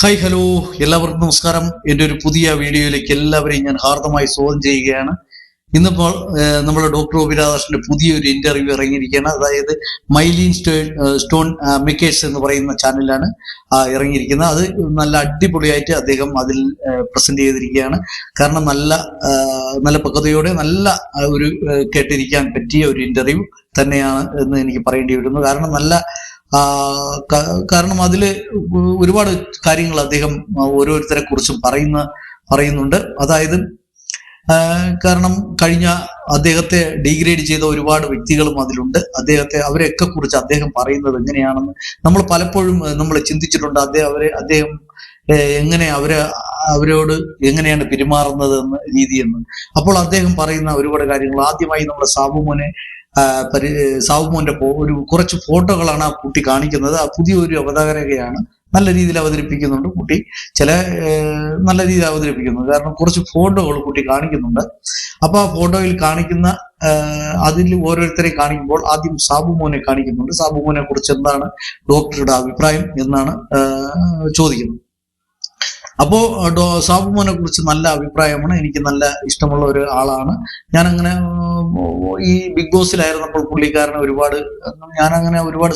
Hi hello എല്ലാവർക്കും നമസ്കാരം. എന്റെ ഒരു പുതിയ വീഡിയോയിലേക്ക് എല്ലാവരെയും ഞാൻ ഹാർദമായി സ്വാഗതം ചെയ്യുകയാണ്. ഇന്നിപ്പോൾ നമ്മുടെ ഡോക്ടർ ഒ ഒബിരാധാകൃഷ്ണന്റെ പുതിയൊരു ഇന്റർവ്യൂ ഇറങ്ങിയിരിക്കുകയാണ്. അതായത് മൈലീൻ സ്റ്റോ സ്റ്റോൺ മിക്കേഴ്സ് എന്ന് പറയുന്ന ചാനലിലാണ് ഇറങ്ങിയിരിക്കുന്നത്. അത് നല്ല അടിപൊളിയായിട്ട് അദ്ദേഹം അതിൽ പ്രസന്റ് ചെയ്തിരിക്കുകയാണ്. കാരണം നല്ല നല്ല പക്വതയോടെ നല്ല ഒരു കേട്ടിരിക്കാൻ പറ്റിയ ഒരു ഇന്റർവ്യൂ തന്നെയാണ് എന്ന് എനിക്ക് പറയേണ്ടി വരുന്നു. കാരണം നല്ല കാരണം അതിൽ ഒരുപാട് കാര്യങ്ങൾ അദ്ദേഹം ഓരോരുത്തരെ കുറിച്ചും പറയുന്ന പറയുന്നുണ്ട്. അതായത് കാരണം കഴിഞ്ഞ അദ്ദേഹത്തെ ഡീഗ്രേഡ് ചെയ്ത ഒരുപാട് വ്യക്തികളും അതിലുണ്ട്. അദ്ദേഹത്തെ അവരെയൊക്കെ കുറിച്ച് അദ്ദേഹം പറയുന്നത് എങ്ങനെയാണെന്ന് നമ്മൾ പലപ്പോഴും നമ്മൾ ചിന്തിച്ചിട്ടുണ്ട് അദ്ദേഹം അവരെ അദ്ദേഹം എങ്ങനെ അവരെ അവരോട് എങ്ങനെയാണ് പെരുമാറുന്നത് എന്ന രീതിയെന്ന് അപ്പോൾ അദ്ദേഹം പറയുന്ന ഒരുപാട് കാര്യങ്ങൾ. ആദ്യമായി നമ്മുടെ സാബുമോനെ സാവുമോന്റെ ഒരു കുറച്ച് ഫോട്ടോകളാണ് ആ കുട്ടി കാണിക്കുന്നത്. ആ പുതിയൊരു അവതാരകയാണ് നല്ല രീതിയിൽ അവതരിപ്പിക്കുന്നുണ്ട് കുട്ടി. ചില നല്ല രീതിയിൽ അവതരിപ്പിക്കുന്നു. കാരണം കുറച്ച് ഫോട്ടോകൾ കുട്ടി കാണിക്കുന്നുണ്ട്. അപ്പൊ ആ ഫോട്ടോയിൽ കാണിക്കുന്ന അതിൽ ഓരോരുത്തരെ കാണിക്കുമ്പോൾ ആദ്യം സാബുമോനെ കാണിക്കുന്നുണ്ട്. സാബുമോനെ കുറിച്ച് എന്താണ് ഡോക്ടറുടെ അഭിപ്രായം എന്നാണ് ചോദിക്കുന്നത്. അപ്പോ സാബുമോനെ കുറിച്ച് നല്ല അഭിപ്രായമാണ്. എനിക്ക് നല്ല ഇഷ്ടമുള്ള ഒരു ആളാണ്. ഞാൻ അങ്ങനെ ഈ ബിഗ് ബോസിലായിരുന്നപ്പോൾ പുള്ളിക്കാരനെ ഒരുപാട് ഞാൻ അങ്ങനെ ഒരുപാട്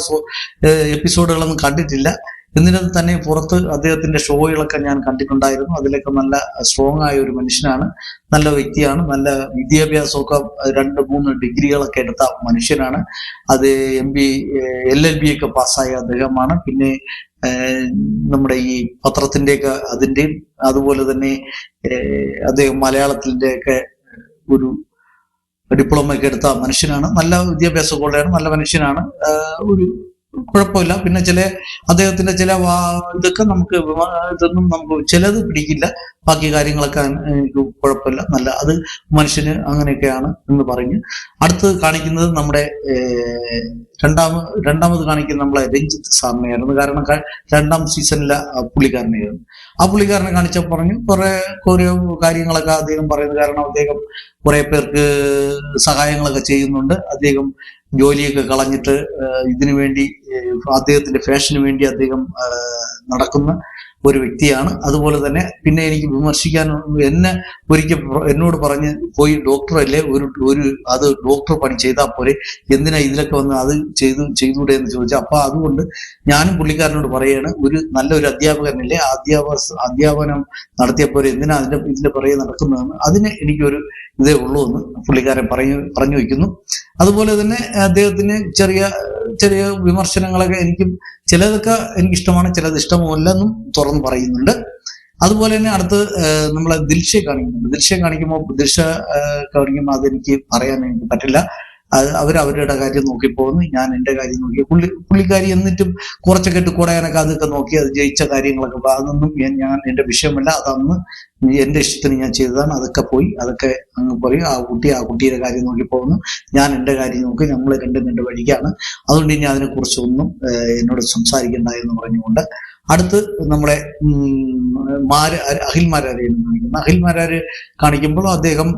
എപ്പിസോഡുകളൊന്നും കണ്ടിട്ടില്ല. എന്നിരുന്നാൽ തന്നെ പുറത്ത് അദ്ദേഹത്തിന്റെ ഷോകളൊക്കെ ഞാൻ കണ്ടിട്ടുണ്ടായിരുന്നു. അതിലൊക്കെ നല്ല സ്ട്രോങ് ആയ ഒരു മനുഷ്യനാണ്. നല്ല വ്യക്തിയാണ്. നല്ല വിദ്യാഭ്യാസമൊക്കെ രണ്ട് മൂന്ന് ഡിഗ്രികളൊക്കെ എടുത്ത മനുഷ്യനാണ്. അത് M B L L B ഒക്കെ പാസ്സായ അദ്ദേഹമാണ്. പിന്നെ നമ്മുടെ ഈ പത്രത്തിന്റെയൊക്കെ അതിന്റെയും അതുപോലെ തന്നെ അദ്ദേഹം മലയാളത്തിന്റെ ഒക്കെ ഒരു ഡിപ്ലോമ ഒക്കെ എടുത്ത മനുഷ്യനാണ്. നല്ല വിദ്യാഭ്യാസ ഉള്ളതാണ് നല്ല മനുഷ്യനാണ്. ഒരു കുഴപ്പമില്ല. പിന്നെ ചില അദ്ദേഹത്തിന്റെ ചില ഇതൊക്കെ നമുക്ക് ഇതൊന്നും നമുക്ക് ചിലത് പിടിക്കില്ല. ബാക്കി കാര്യങ്ങളൊക്കെ എനിക്ക് കുഴപ്പമില്ല. നല്ല അത് മനുഷ്യന് അങ്ങനെയൊക്കെയാണ് എന്ന് പറഞ്ഞ്. അടുത്ത് കാണിക്കുന്നത് നമ്മുടെ രണ്ടാമ രണ്ടാമത് രണ്ടാമത് കാണിക്കുന്ന നമ്മളെ രഞ്ജിത്ത് സാറിനെയായിരുന്നു. കാരണം രണ്ടാം സീസണിലെ പുള്ളിക്കാരനെയായിരുന്നു. ആ പുള്ളിക്കാരനെ കാണിച്ച പറഞ്ഞു കുറെ കുറെ കാര്യങ്ങളൊക്കെ അദ്ദേഹം പറയുന്നത് കാരണം അദ്ദേഹം കുറെ പേർക്ക് സഹായങ്ങളൊക്കെ ചെയ്യുന്നുണ്ട്. അദ്ദേഹം ജോലിയൊക്കെ കളഞ്ഞിട്ട് ഇതിനു വേണ്ടി അദ്ദേഹത്തിന്റെ ഫാഷന് വേണ്ടി അദ്ദേഹം നടക്കുന്ന ഒരു വ്യക്തിയാണ്. അതുപോലെ തന്നെ പിന്നെ എനിക്ക് വിമർശിക്കാൻ എന്നെ ഒരിക്കൽ എന്നോട് പറഞ്ഞ് പോയി ഡോക്ടർ അല്ലേ ഒരു ഒരു അത് ഡോക്ടർ പണി ചെയ്താൽ പോരെ എന്തിനാ ഇതിലൊക്കെ വന്ന് അത് ചെയ്തു ചെയ്തുകൂടെ എന്ന് ചോദിച്ചു അപ്പൊ അതുകൊണ്ട് ഞാനും പുള്ളിക്കാരനോട് പറയാണ് ഒരു നല്ലൊരു അധ്യാപകനല്ലേ അധ്യാപക അധ്യാപനം നടത്തിയ നടത്തിയപ്പോൾ എന്തിനാ അതിന്റെ ഇതിന്റെ പുറകെ നടക്കുന്നതെന്ന് അതിന് എനിക്കൊരു ഇതേ ഉള്ളൂ എന്ന് പുള്ളിക്കാരൻ പറഞ്ഞു പറഞ്ഞു വയ്ക്കുന്നു. അതുപോലെ തന്നെ അദ്ദേഹത്തിന് ചെറിയ ചെറിയ വിമർശനങ്ങളൊക്കെ എനിക്കും ചിലതൊക്കെ എനിക്കിഷ്ടമാണ് ചിലത് ഇഷ്ടമല്ലെന്നും തുറന്ന് പറയുന്നുണ്ട്. അതുപോലെ തന്നെ അടുത്ത് നമ്മൾ ദിൽഷയെ കാണിക്കുന്നുണ്ട്. ദിൽഷയെ കാണിക്കുമ്പോൾ ദിൽഷ കാണിക്കുമ്പോൾ അതെനിക്ക് പറയാൻ എനിക്ക് പറ്റില്ല. അവർ അവരുടെ കാര്യം നോക്കി പോകുന്നു. ഞാൻ എന്റെ കാര്യം നോക്കി. പുള്ളി പുള്ളിക്കാരി എന്നിട്ടും കുറച്ചൊക്കെ കുടയാനൊക്കെ അതൊക്കെ നോക്കി അത് ജയിച്ച കാര്യങ്ങളൊക്കെ അതൊന്നും ഞാൻ- എന്റെ വിഷയമല്ല. അതന്ന് എന്റെ ഇഷ്ടത്തിന് ഞാൻ ചെയ്തതാണ്. അതൊക്കെ പോയി. അതൊക്കെ അങ്ങ് പറയും ആ കുട്ടി ആ കുട്ടിയുടെ കാര്യം നോക്കി പോകുന്നു. ഞാൻ എന്റെ കാര്യം നോക്കി. നമ്മൾ രണ്ടും രണ്ട് വഴിക്കാണ്. അതുകൊണ്ട് ഇനി അതിനെ കുറിച്ചൊന്നും എന്നോട് സംസാരിക്കണ്ട എന്ന് പറഞ്ഞുകൊണ്ട് അടുത്ത് നമ്മുടെ മാര് അഖിൽമാരാരെയാണ് കാണിക്കുന്നത് അഖിൽമാരാര് കാണിക്കുമ്പോൾ അദ്ദേഹം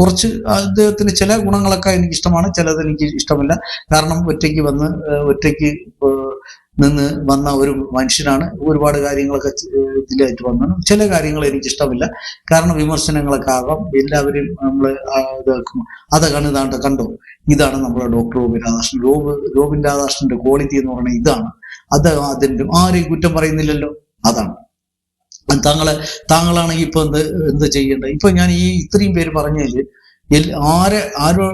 കുറച്ച് അദ്ദേഹത്തിന് ചില ഗുണങ്ങളൊക്കെ എനിക്ക് ഇഷ്ടമാണ് ചിലത് എനിക്ക് ഇഷ്ടമില്ല. കാരണം ഒറ്റയ്ക്ക് വന്ന് ഒറ്റയ്ക്ക് നിന്ന് വന്ന ഒരു മനുഷ്യനാണ്. ഒരുപാട് കാര്യങ്ങളൊക്കെ ഇതിലായിട്ട് വന്നു. ചില കാര്യങ്ങൾ എനിക്ക് ഇഷ്ടമില്ല കാരണം വിമർശനങ്ങളൊക്കെ ആകാം. എല്ലാവരും നമ്മൾ ഇതാക്കും. അതൊക്കെ ഇതാണ്ട് കണ്ടോ. ഇതാണ് നമ്മുടെ doctor Robin Radhakrishnan Rob Robin രാധാകൃഷ്ണന്റെ ക്വാളിറ്റി എന്ന് പറയുന്നത് ഇതാണ്. അത് അതിന്റെ ആരെയും കുറ്റം പറയുന്നില്ലല്ലോ. അതാണ്. താങ്കളെ താങ്കളാണെങ്കിൽ ഇപ്പൊ എന്ത് എന്ത് ചെയ്യേണ്ടത്? ഇപ്പൊ ഞാൻ ഈ ഇത്രയും പേര് പറഞ്ഞതിൽ എൽ- ആരെ ആരോ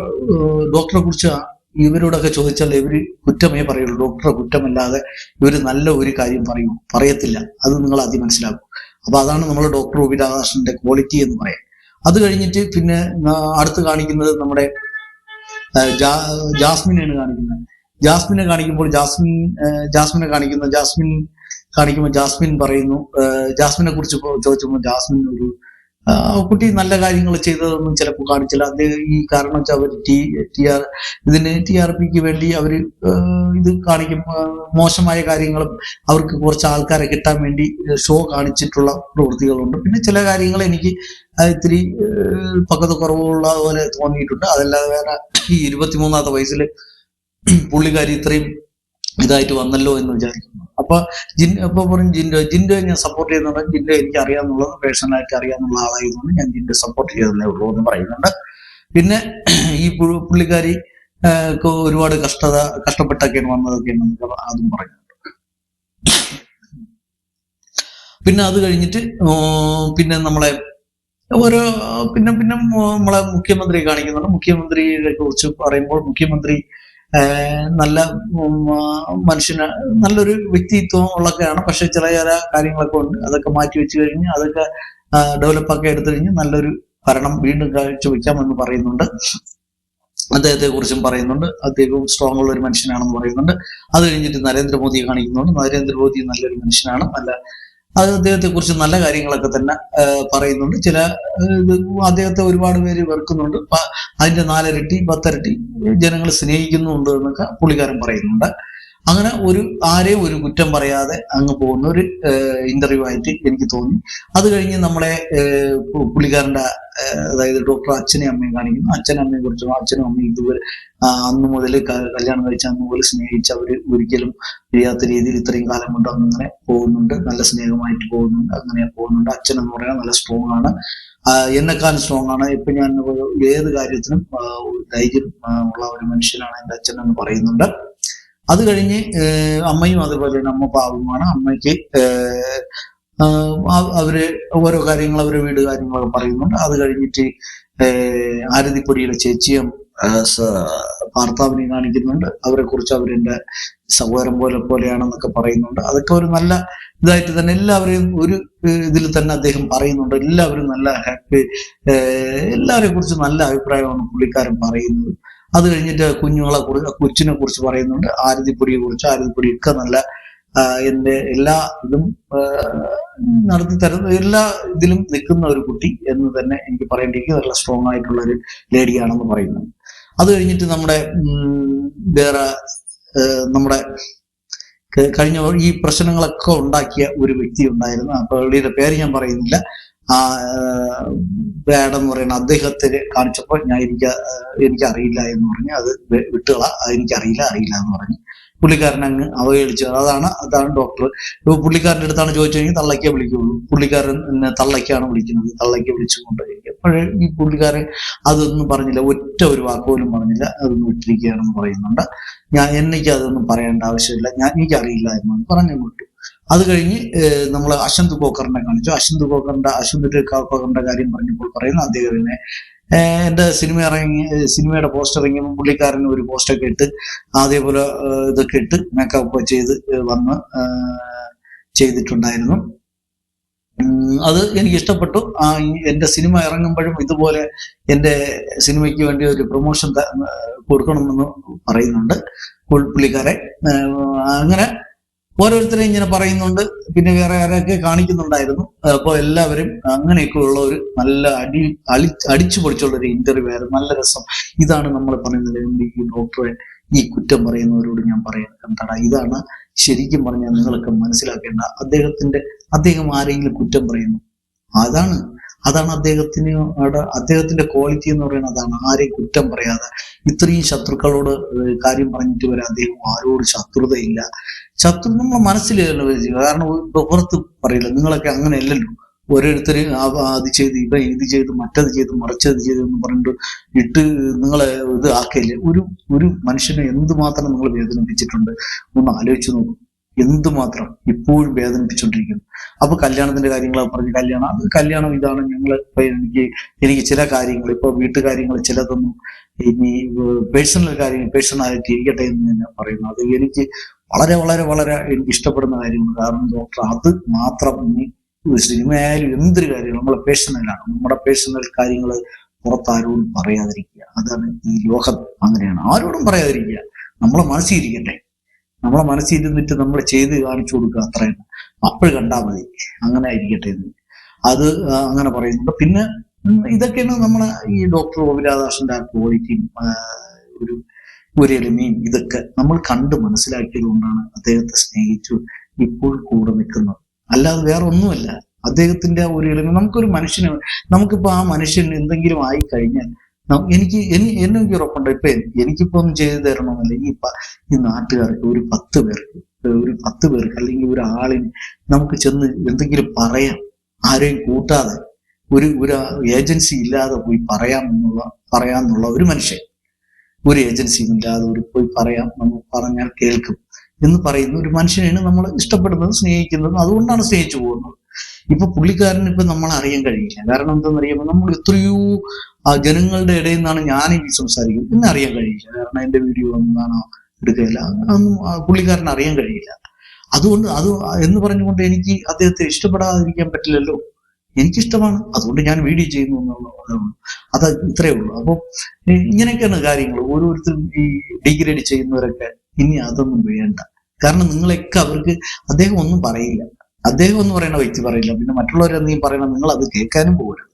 ഡോക്ടറെ കുറിച്ച് ഇവരോടൊക്കെ ചോദിച്ചാൽ ഇവർ കുറ്റമേ പറയുള്ളൂ. ഡോക്ടറെ കുറ്റമല്ലാതെ ഇവർ നല്ല ഒരു കാര്യം പറയൂ പറയത്തില്ല. അത് നിങ്ങൾ ആദ്യം മനസ്സിലാക്കും. അപ്പൊ അതാണ് നമ്മൾ ഡോക്ടർ വി രാധാകൃഷ്ണന്റെ ക്വാളിറ്റി എന്ന് പറയാം. അത് കഴിഞ്ഞിട്ട് പിന്നെ അടുത്ത് കാണിക്കുന്നത് നമ്മുടെ ജാസ്മിനെയാണ് കാണിക്കുന്നത്. ജാസ്മിനെ കാണിക്കുമ്പോൾ ജാസ്മിൻ ജാസ്മിനെ കാണിക്കുന്ന. ജാസ്മിൻ കാണിക്കുമ്പോൾ ജാസ്മിൻ പറയുന്നു. ജാസ്മിനെ കുറിച്ച് ചോദിച്ചപ്പോൾ ജാസ്മിൻ ഒരു കുട്ടി നല്ല കാര്യങ്ങൾ ചെയ്തതൊന്നും ചിലപ്പോൾ കാണിച്ചില്ല. അദ്ദേഹം ഈ കാരണം വെച്ചാൽ അവർ ടി ടി ആർ ഇതിന് ടി ആർ പിക്ക് വേണ്ടി അവർ ഇത് കാണിക്കും. മോശമായ കാര്യങ്ങളും അവർക്ക് കുറച്ച് ആൾക്കാരെ കിട്ടാൻ വേണ്ടി ഷോ കാണിച്ചിട്ടുള്ള പ്രവൃത്തികളുണ്ട്. പിന്നെ ചില കാര്യങ്ങൾ എനിക്ക് ഇത്തിരി പക്വത കുറവുള്ള പോലെ തോന്നിയിട്ടുണ്ട്. അതല്ലാതെ വേറെ ഈ ഇരുപത്തിമൂന്നാമത്തെ വയസ്സിൽ പുള്ളിക്കാരി ഇത്രയും ഇതായിട്ട് വന്നല്ലോ എന്ന് വിചാരിക്കുന്നു. അപ്പൊ ജിൻ അപ്പൊ പറയും ജിൻഡോ ജിൻഡോ ഞാൻ സപ്പോർട്ട് ചെയ്യുന്നുണ്ട് ജിൻഡോ എനിക്ക് അറിയാമെന്നുള്ളത് പേഴ്സണലായിട്ട് അറിയാമെന്നുള്ള ആളായതുകൊണ്ട് ഞാൻ ജിൻഡോ സപ്പോർട്ട് ചെയ്തതല്ലേ ഉള്ളൂ എന്ന് പറയുന്നുണ്ട്. പിന്നെ ഈ പുള്ളിക്കാരി ഒരുപാട് കഷ്ടത കഷ്ടപ്പെട്ടൊക്കെയാണ് വന്നതൊക്കെയാണ് അതും പറയുന്നുണ്ട്. പിന്നെ അത് കഴിഞ്ഞിട്ട് പിന്നെ നമ്മളെ ഓരോ പിന്നെ പിന്നെ നമ്മളെ മുഖ്യമന്ത്രി കാണിക്കുന്നുണ്ട്. മുഖ്യമന്ത്രിയെ കുറിച്ച് പറയുമ്പോൾ മുഖ്യമന്ത്രി നല്ല മനുഷ്യന് നല്ലൊരു വ്യക്തിത്വം ഉള്ളൊക്കെയാണ് പക്ഷെ ചില ചില കാര്യങ്ങളൊക്കെ ഉണ്ട്. അതൊക്കെ മാറ്റി വെച്ച് കഴിഞ്ഞ് അതൊക്കെ ഡെവലപ്പ് ആക്കി എടുത്തു കഴിഞ്ഞ് നല്ലൊരു ഭരണം വീണ്ടും കാഴ്ചവെക്കാമെന്ന് പറയുന്നുണ്ട്. അദ്ദേഹത്തെ കുറിച്ചും പറയുന്നുണ്ട്. അദ്ദേഹവും സ്ട്രോങ് ഉള്ള ഒരു മനുഷ്യനാണെന്ന് പറയുന്നുണ്ട്. അത് കഴിഞ്ഞിട്ട് നരേന്ദ്രമോദിയെ കാണിക്കുന്നുണ്ട്. നരേന്ദ്രമോദി നല്ലൊരു മനുഷ്യനാണ്. നല്ല അത് അദ്ദേഹത്തെ കുറിച്ച് നല്ല കാര്യങ്ങളൊക്കെ തന്നെ പറയുന്നുണ്ട്. ചില അദ്ദേഹത്തെ ഒരുപാട് പേര് വെറുക്കുന്നുണ്ട്. അതിന്റെ നാലിരട്ടി പത്തിരട്ടി ജനങ്ങൾ സ്നേഹിക്കുന്നുണ്ട് എന്നൊക്കെ പുള്ളിക്കാരൻ പറയുന്നുണ്ട്. അങ്ങനെ ഒരു ആരെയും ഒരു കുറ്റം പറയാതെ അങ്ങ് പോകുന്ന ഒരു ഇന്റർവ്യൂ ആയിട്ട് എനിക്ക് തോന്നി. അത് കഴിഞ്ഞ് നമ്മളെ പുള്ളിക്കാരന്റെ അതായത് ഡോക്ടർ അച്ഛനെയും അമ്മയും കാണിക്കുന്നു. അച്ഛനും അമ്മയെ കുറിച്ചും അച്ഛനും അമ്മയും ഇതുവരെ അന്ന് മുതൽ കല്യാണം കഴിച്ച അന്ന് മുതൽ സ്നേഹിച്ച് അവർ ഒരിക്കലും ചെയ്യാത്ത രീതിയിൽ ഇത്രയും കാലം കൊണ്ട് അങ്ങനെ പോകുന്നുണ്ട്. നല്ല സ്നേഹമായിട്ട് പോകുന്നുണ്ട്. അങ്ങനെ പോകുന്നുണ്ട്. അച്ഛൻ എന്ന് നല്ല സ്ട്രോങ് ആണ്. എന്നെക്കാളും സ്ട്രോങ് ആണ്. ഇപ്പൊ ഞാൻ ഏത് കാര്യത്തിനും ധൈര്യം ഉള്ള ഒരു മനുഷ്യനാണ് എന്റെ അച്ഛൻ എന്ന് പറയുന്നുണ്ട്. അത് കഴിഞ്ഞ് അമ്മയും അതുപോലെ തന്നെ അമ്മ പാവമാണ്. അമ്മയ്ക്ക് അവർ ഓരോ കാര്യങ്ങൾ അവരെ വീട് കാര്യങ്ങളൊക്കെ പറയുന്നുണ്ട്. അത് കഴിഞ്ഞിട്ട് ആരതിപ്പൊടിയുടെ ചേച്ചിയും ഭർത്താവിനെ കാണിക്കുന്നുണ്ട്. അവരെ കുറിച്ച് അവരെന്റെ സഹോദരൻ പോലെ പോലെയാണെന്നൊക്കെ പറയുന്നുണ്ട്. അതൊക്കെ ഒരു നല്ല ഇതായിട്ട് തന്നെ എല്ലാവരെയും ഒരു ഇതിൽ തന്നെ അദ്ദേഹം പറയുന്നുണ്ട്. എല്ലാവരും നല്ല ഹാപ്പി എല്ലാവരെ കുറിച്ച് നല്ല അഭിപ്രായമാണ് പുള്ളിക്കാരൻ പറയുന്നത്. അത് കഴിഞ്ഞിട്ട് കുഞ്ഞുങ്ങളെ കുറിച്ച് കൊച്ചിനെ കുറിച്ച് പറയുന്നുണ്ട്. ആരതിപ്പൊടിയെ കുറിച്ച് ആരതിപ്പൊടിയൊക്കെ നല്ല എന്റെ എല്ലാ ഇതും നടത്തി തരുന്ന എല്ലാ ഇതിലും നിൽക്കുന്ന ഒരു കുട്ടി എന്ന് തന്നെ എനിക്ക് പറയേണ്ടിയിരിക്കും നല്ല സ്ട്രോങ് ആയിട്ടുള്ള ഒരു ലേഡിയാണെന്ന് പറയുന്നത് അത് കഴിഞ്ഞിട്ട് നമ്മുടെ വേറെ നമ്മുടെ കഴിഞ്ഞ ഈ പ്രശ്നങ്ങളൊക്കെ ഉണ്ടാക്കിയ ഒരു വ്യക്തി ഉണ്ടായിരുന്നു. ആ പള്ളിയുടെ പേര് ഞാൻ പറയുന്നില്ല. ആ എന്ന് പറയുന്ന അദ്ദേഹത്തിന് കാണിച്ചപ്പോൾ ഞാൻ എനിക്ക് എനിക്ക് അറിയില്ല എന്ന് പറഞ്ഞ് അത് വിട്ടുകള എനിക്ക് എനിക്കറിയില്ല അറിയില്ല എന്ന് പറഞ്ഞ് പുള്ളിക്കാരൻ അങ്ങ് അവഹേളിച്ചു. അതാണ് അതാണ് ഡോക്ടർ പുള്ളിക്കാരന്റെ അടുത്താണ് ചോദിച്ചെങ്കിൽ തള്ളയ്ക്കേ വിളിക്കുള്ളൂ. പുള്ളിക്കാരൻ തള്ളയ്ക്കാണ് വിളിക്കുന്നത്. തള്ളയ്ക്ക് വിളിച്ചുകൊണ്ട് അപ്പോഴേ ഈ പുള്ളിക്കാരൻ അതൊന്നും പറഞ്ഞില്ല. ഒറ്റ ഒരു വാക്ക് പോലും പറഞ്ഞില്ല. അതൊന്നും വിട്ടിരിക്കുകയാണെന്ന് പറയുന്നുണ്ട്. ഞാൻ എനിക്ക് അതൊന്നും പറയേണ്ട ആവശ്യമില്ല. ഞാൻ എനിക്കറിയില്ല എന്നാണ് പറഞ്ഞു വിട്ടു. അത് കഴിഞ്ഞ് നമ്മൾ അശന്ത് കോക്കറിനെ കാണിച്ചു. അശന്ത് കോക്കറിന്റെ അശ്വന്ത് കോക്കറിന്റെ കാര്യം പറഞ്ഞപ്പോൾ പറയുന്നു അദ്ദേഹം തന്നെ എന്റെ സിനിമ ഇറങ്ങി സിനിമയുടെ പോസ്റ്റർ ഇറങ്ങിയപ്പോൾ പുള്ളിക്കാരൻ ഒരു പോസ്റ്റൊക്കെ ഇട്ട് അതേപോലെ ഇതൊക്കെ ഇട്ട് മേക്കപ്പ് ചെയ്ത് വന്ന് ചെയ്തിട്ടുണ്ടായിരുന്നു. അത് എനിക്ക് ഇഷ്ടപ്പെട്ടു ആ എന്റെ സിനിമ ഇറങ്ങുമ്പോഴും ഇതുപോലെ എന്റെ സിനിമയ്ക്ക് വേണ്ടി ഒരു പ്രൊമോഷൻ കൊടുക്കണമെന്ന് പറയുന്നുണ്ട് പുള്ളിക്കാരെ. അങ്ങനെ ഓരോരുത്തരെയും ഇങ്ങനെ പറയുന്നുണ്ട് പിന്നെ വേറെ ആരൊക്കെ കാണിക്കുന്നുണ്ടായിരുന്നു. അപ്പോൾ എല്ലാവരും അങ്ങനെയൊക്കെ ഉള്ള ഒരു നല്ല അടി അളി അടിച്ചു പൊളിച്ചുള്ള ഒരു ഇന്റർവ്യൂ ആയിരുന്നു. നല്ല രസം. ഇതാണ് നമ്മൾ പറയുന്നത് ഈ ഡോക്ടറെ ഈ കുറ്റം പറയുന്നവരോട് ഞാൻ പറയുന്നത് എന്താടാ ഇതാണ് ശരിക്കും പറഞ്ഞാൽ നിങ്ങളൊക്കെ മനസ്സിലാക്കേണ്ട അദ്ദേഹത്തിന്റെ അദ്ദേഹം ആരെങ്കിലും കുറ്റം പറയുന്നു? അതാണ് അതാണ് അദ്ദേഹത്തിന് അദ്ദേഹത്തിന്റെ ക്വാളിറ്റി എന്ന് പറയുന്നത് അതാണ്. ആരെയും കുറ്റം പറയാതെ ഇത്രയും ശത്രുക്കളോട് കാര്യം പറഞ്ഞിട്ട് വരെ അദ്ദേഹം ആരോട് ശത്രുതയില്ല. ശത്രു നമ്മൾ മനസ്സിലല്ലോ തന്നെ കാരണം പുറത്ത് പറയില്ല നിങ്ങളൊക്കെ അങ്ങനെ അല്ലല്ലോ ഓരോരുത്തർ അത് ചെയ്ത് ഇവ ഇത് ചെയ്ത് മറ്റത് ചെയ്ത് മറിച്ചത് ചെയ്ത് എന്ന് പറഞ്ഞിട്ട് ഇട്ട് നിങ്ങളെ ഇത് ആക്കിയില്ലേ ഒരു ഒരു മനുഷ്യനെ എന്തുമാത്രം നിങ്ങൾ വേദനിപ്പിച്ചിട്ടുണ്ട്? ഒന്ന് ആലോചിച്ചു നോക്കും. എന്തുമാത്രം ഇപ്പോഴും വേദനിപ്പിച്ചുകൊണ്ടിരിക്കുന്നു അപ്പൊ കല്യാണത്തിന്റെ കാര്യങ്ങളൊക്കെ പറഞ്ഞ് കല്യാണം. അത് കല്യാണം ഇതാണ് ഞങ്ങൾ എനിക്ക് എനിക്ക് ചില കാര്യങ്ങൾ ഇപ്പൊ വീട്ടുകാര്യങ്ങൾ ചിലതൊന്നും ഇനി പേഴ്സണൽ കാര്യങ്ങൾ പേഴ്സണാലിറ്റി ഇരിക്കട്ടെ എന്ന് ഞാൻ പറയുന്നു. അത് എനിക്ക് വളരെ വളരെ വളരെ എനിക്ക് ഇഷ്ടപ്പെടുന്ന കാര്യമാണ്. കാരണം ഡോക്ടർ അത് മാത്രം സിനിമയായാലും എന്തൊരു കാര്യം നമ്മളെ പേഴ്സണലാണ് നമ്മുടെ പേഴ്സണൽ കാര്യങ്ങൾ പുറത്താരോടും പറയാതിരിക്കുക. അതാണ് ഈ ലോകം അങ്ങനെയാണ്. ആരോടും പറയാതിരിക്കുക. നമ്മളെ മനസ്സിൽ ഇരിക്കട്ടെ. നമ്മളെ മനസ്സിൽ ഇരുന്നിട്ട് നമ്മൾ ചെയ്ത് കാണിച്ചു കൊടുക്കുക അത്രയും. അപ്പോൾ കണ്ടാൽ മതി. അങ്ങനെ ഇരിക്കട്ടെ എന്ന്. അത് അങ്ങനെ പറയുന്നുണ്ട്. പിന്നെ ഇതൊക്കെയാണ് നമ്മളെ ഈ ഡോക്ടർ ഗോപിരാദാസിന്റെ ആ ക്വാളിറ്റിയും ഒരു ഒരു എളിമയും ഇതൊക്കെ നമ്മൾ കണ്ട് മനസ്സിലാക്കിയത് കൊണ്ടാണ് അദ്ദേഹത്തെ സ്നേഹിച്ചു ഇപ്പോൾ കൂടെ നിൽക്കുന്നത്. അല്ലാതെ വേറെ ഒന്നുമല്ല. അദ്ദേഹത്തിന്റെ ആ ഒരു എളിമ നമുക്കൊരു മനുഷ്യന് നമുക്കിപ്പോ ആ മനുഷ്യൻ എന്തെങ്കിലും ആയി കഴിഞ്ഞാൽ എനിക്ക് എനിക്ക് ഉറപ്പുണ്ട്. ഇപ്പൊ എനിക്കിപ്പോ ഒന്നും ചെയ്തു തരണം ഈ ഈ നാട്ടുകാർക്ക് ഒരു പത്ത് പേർക്ക് ഒരു പത്ത് പേർക്ക് അല്ലെങ്കിൽ ഒരു ഒരാളിന് നമുക്ക് ചെന്ന് എന്തെങ്കിലും പറയാം. ആരെയും കൂട്ടാതെ. ഒരു ഒരു ഏജൻസി ഇല്ലാതെ പോയി പറയാമെന്നുള്ള പറയാമെന്നുള്ള ഒരു മനുഷ്യൻ. ഒരു ഏജൻസിയും ഇല്ലാതെ ഒരു പോയി പറയാം നമ്മൾ പറഞ്ഞാൽ കേൾക്കും എന്ന് പറയുന്ന ഒരു മനുഷ്യനെയാണ് നമ്മൾ ഇഷ്ടപ്പെടുന്നത് സ്നേഹിക്കുന്നതും. അതുകൊണ്ടാണ് സ്നേഹിച്ചു പോകുന്നത്. ഇപ്പൊ പുള്ളിക്കാരന് ഇപ്പൊ നമ്മൾ അറിയാൻ കഴിയില്ല. കാരണം എന്താണെന്ന് അറിയുമ്പോൾ നമ്മൾ എത്രയോ ജനങ്ങളുടെ ഇടയിൽ നിന്നാണ് ഞാൻ ഈ സംസാരിക്കുന്നത്. എന്നെ അറിയാൻ കഴിയില്ല. കാരണം എന്റെ വീഡിയോ ഒന്നാണോ എടുക്കില്ല അതൊന്നും പുള്ളിക്കാരന് അറിയാൻ കഴിയില്ല. അതുകൊണ്ട് അത് എന്ന് പറഞ്ഞുകൊണ്ട് എനിക്ക് അദ്ദേഹത്തെ ഇഷ്ടപ്പെടാതിരിക്കാൻ പറ്റില്ലല്ലോ. എനിക്കിഷ്ടമാണ്. അതുകൊണ്ട് ഞാൻ വീഡിയോ ചെയ്യുന്നു എന്നുള്ളതാണ് അത് ഇത്രയേ ഉള്ളൂ. അപ്പോൾ ഇങ്ങനെയൊക്കെയാണ് കാര്യങ്ങൾ. ഓരോരുത്തരും ഈ ഡിഗ്രേഡ് ചെയ്യുന്നവരൊക്കെ ഇനി അതൊന്നും വേണ്ട. കാരണം നിങ്ങളെയൊക്കെ അവർക്ക് അദ്ദേഹം ഒന്നും പറയില്ല. അദ്ദേഹം എന്ന് പറയുന്ന വ്യക്തി പറയില്ല. പിന്നെ മറ്റുള്ളവരെന്തെങ്കിലും പറയണം നിങ്ങൾ അത് കേൾക്കാനും പോകരുത്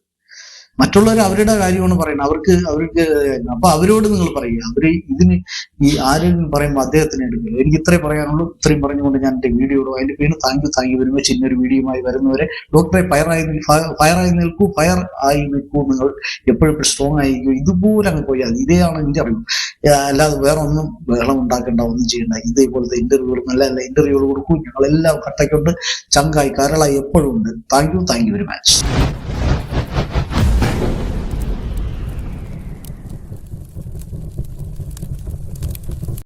മറ്റുള്ളവർ അവരുടെ കാര്യമാണ് പറയുന്നത്. അവർക്ക് അവർക്ക് അപ്പൊ അവരോട് നിങ്ങൾ പറയുക. അവർ ഇതിന് ഈ ആരെങ്കിലും പറയുമ്പോൾ അദ്ദേഹത്തിന് എടുക്കുക. എനിക്ക് ഇത്രയും പറയാനുള്ളൂ. ഇത്രയും പറഞ്ഞുകൊണ്ട് ഞാൻ എന്റെ വീഡിയോ അതിന്റെ പേര് thank you thank you very much ഇന്നൊരു വീഡിയോയുമായി വരുന്നവരെ ഡോക്ടറെ ഫയറായി ഫയറായി നിൽക്കൂ ഫയർ ആയി നിൽക്കൂ നിങ്ങൾ എപ്പോഴും സ്ട്രോങ് ആയിരിക്കും ഇതുപോലെ അങ്ങ് പോയാൽ ഇതേയാണ് എന്റെ അറിവ്. അല്ലാതെ വേറെ ഒന്നും ബഹളം ഉണ്ടാക്കേണ്ട ഒന്നും ചെയ്യണ്ട. ഇതേപോലത്തെ ഇന്റർവ്യൂകളും നല്ല നല്ല ഇന്റർവ്യൂകൾ കൊടുക്കും. ഞങ്ങളെല്ലാം കട്ടയ്ക്കൊണ്ട്. ചങ്കായി കരളായി എപ്പോഴും ഉണ്ട്. Thank you thank you very much